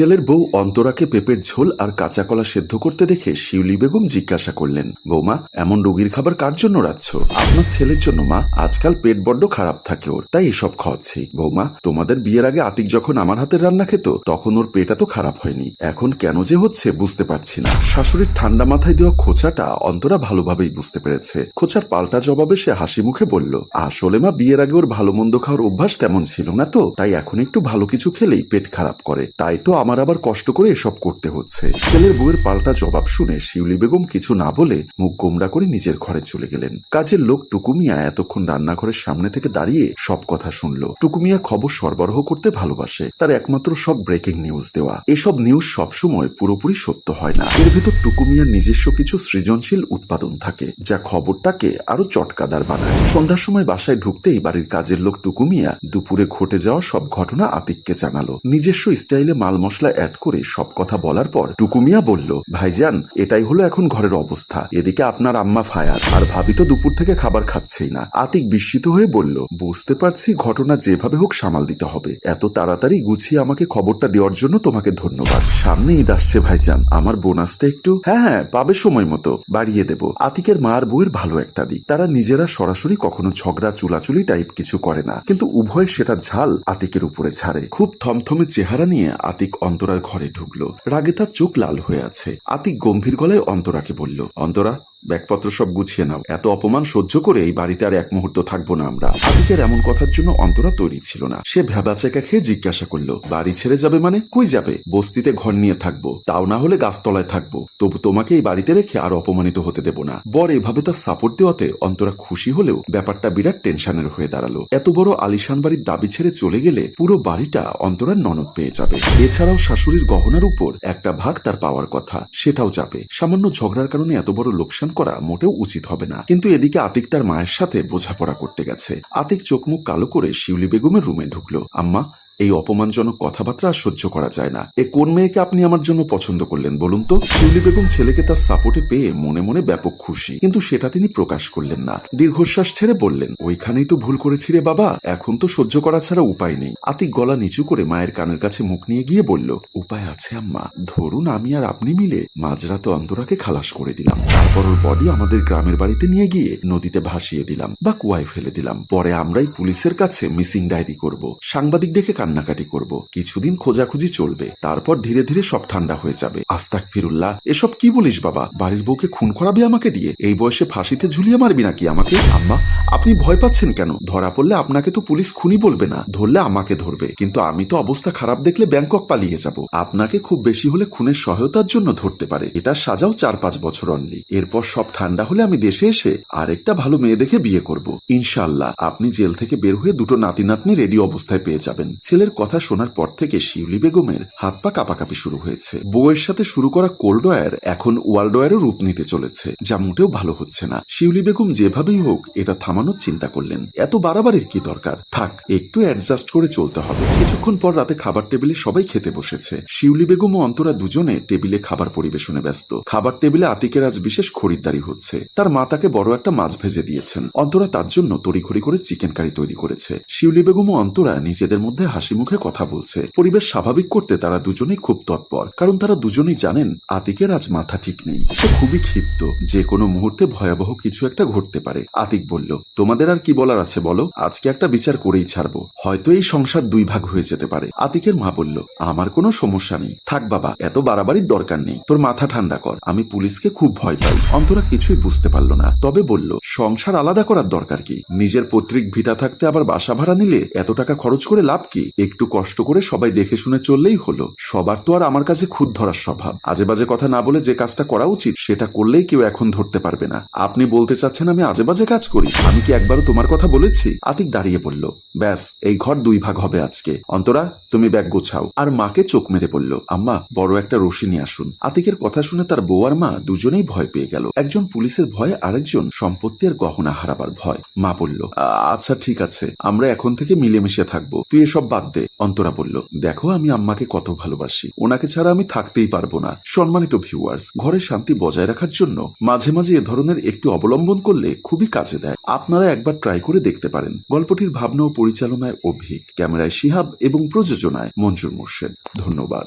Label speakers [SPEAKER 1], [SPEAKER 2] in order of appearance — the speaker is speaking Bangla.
[SPEAKER 1] ছেলের বউ অন্তরাকে পেঁপের ঝোল আর কাঁচা কলা সেদ্ধ করতে দেখে শিউলি বেগম জিজ্ঞাসা করলেন, বৌমা, এমন রোগীর খাবার কার জন্য রাখছ? আপনার ছেলের জন্য, মা। আজকাল পেট বড্ড খারাপ থাকে ওর, তাই এসব খাওয়াচ্ছি। বৌমা, তোমাদের বিয়ের আগে আতিক যখন আমার হাতের রান্না খেত, তখন ওর পেট এত খারাপ হয়নি। এখন কেন যে হচ্ছে বুঝতে পারছি না। শাশুড়ির ঠান্ডা মাথায় দেওয়া খোঁচাটা অন্তরা ভালোভাবেই বুঝতে পেরেছে। খোঁচার পাল্টা জবাবে সে হাসি মুখে বলল, আসলে মা, বিয়ের আগে ওর ভালো মন্দ খাওয়ার অভ্যাস তেমন ছিল না তো, তাই এখন একটু ভালো কিছু খেলেই পেট খারাপ করে। তাই তো আমার আবার কষ্ট করে এসব করতে হচ্ছে। ছেলের বউয়ের পাল্টা জবাব শুনে শিউলি বেগম কিছু না বলে মুখ গোমরা করে নিজের ঘরে চলে গেলেন। কাজের লোক টুকুমিয়া এতক্ষণ রান্নাঘরের সামনে থেকে দাঁড়িয়ে সব কথা শুনল। টুকুমিয়া খবর সরবরাহ করতে ভালোবাসে। তার একমাত্র সব ব্রেকিং নিউজ দেওয়া। এসব নিউজ সবসময় পুরোপুরি সত্য হয় না। এর ভেতর টুকুমিয়ার নিজস্ব কিছু সৃজনশীল উৎপাদন থাকে, যা খবরটাকে আরও চটকাদার বানায়। সন্ধ্যার সময় বাসায় ঢুকতেই বাড়ির কাজের লোক টুকুমিয়া দুপুরে ঘটে যাওয়া সব ঘটনা আতিককে জানালো। নিজস্ব স্টাইলে মাল মশলা অ্যাড করে সব কথা বলার পর টুকুমিয়া বলল, ভাইজান, এটাই হলো এখন ঘরের অবস্থা। এদিকে আপনার আম্মা ফায়ার। আর ভাবি তো দুপুর থেকে খাবার খাচ্ছেই না। আতিক বিস্মিত হয়ে বলল, বুঝতে পারছি ঘটনা যেভাবে হোক সামাল দিতে হবে। এত তাড়াতাড়ি গুছিয়ে আমাকে খবরটা দেওয়ার জন্য তোমাকে ধন্যবাদ। সামনে ঈদ আসছে, ভাইজান। আমার বোনাসটা একটু হ্যাঁ হ্যাঁ পাবে সময় মতো। বাড়িয়ে দেব। আতিকের মার বউয়ের ভালো একটা দিক। তারা নিজেরা সরাসরি কখনো ঝগড়া, চুলাচুলি টাইপ কিছু করে না। কিন্তু উভয় সেটা ঝাল আতিকের উপরে ছাড়ে। খুব থমথমে চেহারা নিয়ে আতিক অন্তরার ঘরে ঢুকলো। রাগে তার চোখ লাল হয়ে আছে। আতিক গম্ভীর গলায় অন্তরাকে বলল, অন্তরা ব্যাগপত্র সব গুছিয়ে নাও। এত অপমান সহ্য করে এই বাড়িতে আর এক মুহূর্ত থাকব না আমরা। আতিকের এমন কথার জন্য অন্তরা তৈরি ছিল না। সে ভেবাচেকা খেয়ে জিজ্ঞাসা করল, বাড়ি ছেড়ে যাবে মানে? কই যাবে? বস্তিতে ঘর নিয়ে থাকব। তাও না হলে গাছতলায় থাকব। তবু তোমাকে এই বাড়িতে রেখে আর অপমানিত হতে দেব না। বর এভাবে তার সাপোর্ট দেওয়াতে অন্তরা খুশি হলেও ব্যাপারটা বিরাট টেনশনের হয়ে দাঁড়াল। এত বড় আলিশান বাড়ির দাবি ছেড়ে চলে গেলে পুরো বাড়িটা অন্তরার ননদ পেয়ে যাবে। এছাড়াও শাশুড়ির গহনার উপর একটা ভাগ তার পাওয়ার কথা, সেটাও যাবে। সামান্য ঝগড়ার কারণে এত বড় লোকসান করা মোটেও উচিত হবে না। কিন্তু এদিকে আতিক তার মায়ের সাথে বোঝাপড়া করতে গেছে। আতিক চোখ মুখ কালো করে শিউলি বেগমের রুমে ঢুকলো। আম্মা এই অপমানজনক কথাবার্তা আর সহ্য করা যায় না। এ কোন মেয়েকে আপনি আমার জন্য পছন্দ করলেন বলুন তো? শিউলি বেগম ছেলেকে তার সাপোর্টে পেয়ে মনে মনে ব্যাপক খুশি। কিন্তু সেটা তিনি প্রকাশ করলেন না। দীর্ঘশ্বাস ছেড়ে বললেন, ওইখানেই তো ভুল করেছি রে বাবা। এখন তো সহ্য করা ছাড়া উপায় নেই। আতিক গলা নিচু করে মায়ের কানের কাছে মুখ নিয়ে গিয়ে বলল, উপায় আছে আম্মা। ধরুন আমি আর আপনি মিলে মাঝরাতে অন্তরাকে খালাস করে দিলাম। তারপর ওর বডি আমাদের গ্রামের বাড়িতে নিয়ে গিয়ে নদীতে ভাসিয়ে দিলাম বা কুয়ায় ফেলে দিলাম। পরে আমরাই পুলিশের কাছে মিসিং ডায়েরি করব। সাংবাদিক ডেকে কান্নাকাটি করব। কিছুদিন খোঁজাখুঁজি চলবে। তারপর ধীরে ধীরে সব ঠান্ডা হয়ে যাবে। আস্তাক ফিরুল্লাহ এসব কি বলিস বাবা? বাড়ির বউকে খুন করাবে আমাকে দিয়ে? এই বয়সে ফাঁসিতে ঝুলিয়ে মারবি নাকি আমাকে? আম্মা, আপনি ভয় পাচ্ছেন কেন? ধরা পড়লে আপনাকে তো পুলিশ খুনি বলবে না। ধরলে আমাকে ধরবে। কিন্তু আমি তো অবস্থা খারাপ দেখলে ব্যাংকক পালিয়ে যাব। আপনাকে খুব বেশি হলে খুনের সহায়তার জন্য ধরতে পারে। এটা সাজাও চার পাঁচ বছর অনলি এরপর সব ঠান্ডা হলে আমি দেশে এসে আরেকটা ভালো মেয়ে দেখে বিয়ে করব। ইনশাআল্লাহ, আপনি জেল থেকে বের হয়ে দুটো নাতি নাতনি রেডি অবস্থায় পেয়ে যাবেন। ছেলের কথা শোনার পর থেকে শিউলি বেগমের হাত পা কাঁপাকাঁপি শুরু হয়েছে। বউয়ের সাথে শুরু করা কোল্ড ওয়ার এখন ওয়ার্ল্ড ওয়ারও রূপ নিতে চলেছে, যা মোটেও ভালো হচ্ছে না। শিউলি বেগম যেভাবেই হোক এটা থামানোর চিন্তা করলেন। এত বাড়াবাড়ির কি দরকার? থাক, একটু অ্যাডজাস্ট করে চলতে হবে। কিছুক্ষণ পর রাতে খাবার টেবিলে সবাই খেতে বসেছে। শিউলি বেগম ও অন্তরা দুজনে টেবিলে খাবার পরিবেশনে ব্যস্ত। খাবার টেবিলে আতিকের আজ বিশেষ খরিদ্দারি হচ্ছে। তার মা তাকে বড় একটা মাছ ভেজে দিয়েছেন। অন্তরা তার জন্য তড়িঘড়ি করে চিকেন কারি তৈরি করেছে। শিউলি বেগম ও অন্তরা নিজেদের মধ্যে হাসি মুখে কথা বলছে। পরিবেশ স্বাভাবিক করতে তারা দুজনেই খুব তৎপর, কারণ তারা দুজনেই জানেন আতিকের আজ মাথা ঠিক নেই। সে খুবই ক্ষিপ্ত, যে কোনো মুহূর্তে ভয়াবহ কিছু একটা ঘটতে পারে। আতিক বলল, তোমাদের আর কি বলার আছে বলো? আজকে একটা বিচার করেই ছাড়বো। হয়তো এই সংসার দুই ভাগ হয়ে যেতে পারে। আতিকের মা বলল, আমার কোনো সমস্যা নেই। থাক বাবা, এত বাড়াবাড়ির দরকার নেই। তোর মাথা ঠান্ডা কর। আমি পুলিশকে খুব ভয় পাই। অন্তরা কিছুই বুঝতে পারল না, তবে বলল, সংসার আলাদা করার দরকার কি? নিজের পৈতৃক ভিটা থাকতে আবার বাসা ভাড়া নিলে এত টাকা খরচ করে লাভ কি? একটু কষ্ট করে সবাই দেখে শুনে চললেই হলো। সবার তো আর আমার কাছে খুদ ধরার স্বভাব। আজে বাজে কথা না বলে যে কাজটা করা উচিত, সেটা করলেই কেউ এখন ধরতে পারবে না। আপনি বলতে চাচ্ছেন আমি আজে বাজে কাজ করি। আমি কি একবারও তোমার কথা বলেছি? আতিক দাঁড়িয়ে পড়ল। ব্যাস, এই ঘর দুই ভাগ হবে আজকে। অন্তরা, তুমি ব্যাগ গোছাও। আর মাকে চোখ মেরে পড়ল। আম্মা, বড় একটা রশি নিয়ে আসুন। আতিকের কথা শুনে তার বউ আর মা দুজনেই ভয় পেয়ে গেল। একজন পুলিশের ভয় আরেকজন সম্পত্তি আর গহনা হারাবার ভয়। মা বলল, "আ- আচ্ছা ঠিক আছে। আমরা এখন থেকে মিলেমিশে থাকব। তুই এসব বাদ দে। অন্তরা বলল, দেখো, আমি আম্মাকে কত ভালোবাসি। ওনাকে ছাড়া আমি থাকতেই পারব না। সম্মানিত ভিউয়ার্স ঘরে শান্তি বজায় রাখার জন্য মাঝে মাঝে এ ধরনের একটু অবলম্বন করলে খুবই কাজে দেয়। আপনারা একবার ট্রাই করে দেখতে পারেন। গল্পটির ভাবনা ও পরিচালনায় অভিক, ক্যামেরায় শিহাব এবং প্রযোজনায় মঞ্জুর মোর্শেদ। ধন্যবাদ।